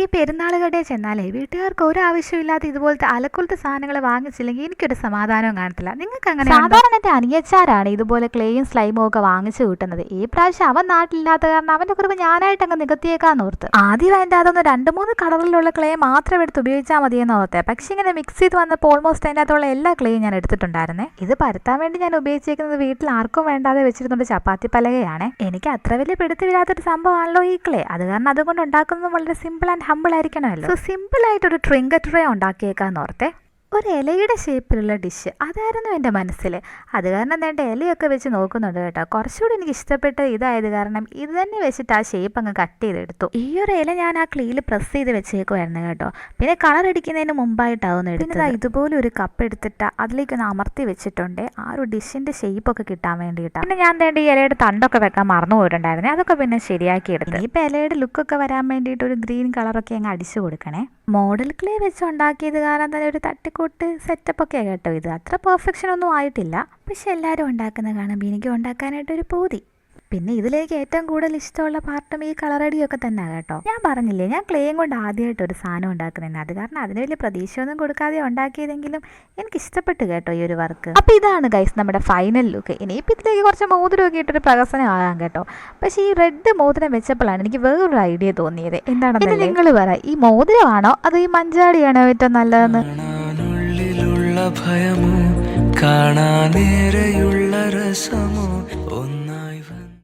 ഈ പെരുന്നാൾ കടയിൽ ചെന്നാലേ വീട്ടുകാർക്ക് ഒരു ആവശ്യമില്ലാത്ത ഇതുപോലത്തെ അലക്കുലത്തെ സാധനങ്ങൾ വാങ്ങിച്ചില്ലെങ്കിൽ എനിക്കൊരു സമാധാനവും കാണത്തില്ല. നിങ്ങൾക്ക് അങ്ങനെ സാധാരണ എന്റെ അനിയച്ചാരാണ് ഇതുപോലെ ക്ലേയും സ്ലൈമും ഒക്കെ വാങ്ങിച്ചു കൂട്ടുന്നത്. ഈ പ്രാവശ്യം അവൻ നാട്ടിലില്ലാത്ത കാരണം അവന്റെ കുറവ് ഞാനായിട്ട് അങ്ങ് നികത്തിയേക്കാന്ന് ഓർത്ത്. ആദ്യം അതിന്റെ അതൊന്ന് രണ്ട് മൂന്ന് കളറിലുള്ള ക്ലേ മാത്രം എടുത്ത് ഉപയോഗിച്ചാൽ എന്ന് ഓർത്തെ. പക്ഷെ ഇങ്ങനെ മിക്സ് ചെയ്ത് വന്നപ്പോൾ ഓൾമോസ്റ്റ് അതിന്റെ അകത്തുള്ള എല്ലാ ക്ലേയും ഞാൻ എടുത്തിട്ടുണ്ടായിരുന്നേ. ഇത് പരത്താൻ വേണ്ടി ഞാൻ ഉപയോഗിച്ചിരിക്കുന്നത് വീട്ടിൽ ആർക്കും വേണ്ടാതെ വെച്ചിരുന്നൊരു ചപ്പാത്തി പലകയാണ്. എനിക്ക് അത്ര വലിയ പിടുത്തി വരാത്തൊരു സംഭവമാണല്ലോ ഈ ക്ലേ. അത് കാരണം അതുകൊണ്ട് ഉണ്ടാക്കുന്നത് വളരെ സിമ്പിൾ ആൻഡ് ഹമ്പിൾ ആയിരിക്കണമല്ലോ. സോ സിമ്പിൾ ആയിട്ട് ഒരു ട്രിങ്കറ്റ് ട്രേ ഉണ്ടാക്കിയേക്കാന്ന് ഓർത്തെ. ഒരു ഇലയുടെ ഷേപ്പിലുള്ള ഡിഷ് അതായിരുന്നു എന്റെ മനസ്സിൽ അത് കാരണം എന്റെ ഇലയൊക്കെ വെച്ച് നോക്കുന്നുണ്ട് കേട്ടോ. കുറച്ചുകൂടി എനിക്ക് ഇഷ്ടപ്പെട്ട ഇതായത് കാരണം ഇത് തന്നെ വെച്ചിട്ട് ആ ഷേപ്പ് അങ്ങ് കട്ട് ചെയ്തെടുത്തു. ഈ ഒരു ഇല ഞാൻ ആ ക്ലീയിൽ പ്രസ് ചെയ്ത് വെച്ചേക്കുമായിരുന്നു കേട്ടോ. പിന്നെ കളർ അടിക്കുന്നതിന് മുമ്പായിട്ടാവുന്നു എടുത്തത്. ഇതുപോലെ ഒരു കപ്പ് എടുത്തിട്ട് അതിലേക്ക് ഒന്ന് അമർത്തി വെച്ചിട്ടുണ്ട്. ആ ഒരു ഡിഷിന്റെ ഷേപ്പൊക്കെ കിട്ടാൻ വേണ്ടിയിട്ടാണ് പിന്നെ ഞാൻ തേണ്ടി ഈ ഇലയുടെ തണ്ടൊക്കെ വെക്കാൻ മറന്നു പോയിട്ടുണ്ടായിരുന്നു. അതൊക്കെ പിന്നെ ശരിയാക്കി എടുത്തു. ഇപ്പം ഇലയുടെ ലുക്കൊക്കെ വരാൻ വേണ്ടിയിട്ട് ഒരു ഗ്രീൻ കളറൊക്കെ അങ്ങ് അടിച്ചു കൊടുക്കണേ. മോഡൽ ക്ലേ വെച്ച് ഉണ്ടാക്കിയത് കാരണം തന്നെ ഒരു തട്ടിക്കൂട്ട് സെറ്റപ്പ് ഒക്കെ കേട്ടോ ഇത്. അത്ര പെർഫെക്ഷൻ ഒന്നും ആയിട്ടില്ല. പക്ഷെ എല്ലാവരും ഉണ്ടാക്കുന്ന കാണുമ്പോൾ എനിക്ക് ഉണ്ടാക്കാനായിട്ട് ഒരു പൂതി. പിന്നെ ഇതിലേക്ക് ഏറ്റവും കൂടുതൽ ഇഷ്ടമുള്ള പാർട്ടും ഈ കളറടിയൊക്കെ തന്നെ കേട്ടോ. ഞാൻ പറഞ്ഞില്ലേ ഞാൻ ക്ലേയും കൊണ്ട് ആദ്യമായിട്ട് ഒരു സാധനം ഉണ്ടാക്കുന്നതിന്. അത് കാരണം അതിന് വലിയ പ്രതീക്ഷയൊന്നും കൊടുക്കാതെ ഉണ്ടാക്കിയതെങ്കിലും എനിക്ക് ഇഷ്ടപ്പെട്ടു കേട്ടോ ഈ ഒരു വർക്ക് അപ്പോൾ ഇതാണ് ഗൈസ് നമ്മുടെ ഫൈനൽ ലുക്ക് ഇനിയിപ്പോൾ ഇതിലേക്ക് കുറച്ച് മോതിരമൊക്കെ ഇട്ടൊരു പ്രകസനം ആകാം കേട്ടോ. പക്ഷേ ഈ റെഡ് മോതിരം വെച്ചപ്പോഴാണ് എനിക്ക് വേറൊരു ഐഡിയ തോന്നിയത്. എന്താണെന്ന് നിങ്ങൾ പറ ഈ മോതിരമാണോ അതോ ഈ മഞ്ചാടിയാണോ ഏറ്റവും നല്ലതെന്ന്? ഭയമോ കാണാനേരെയുള്ള രസമോ?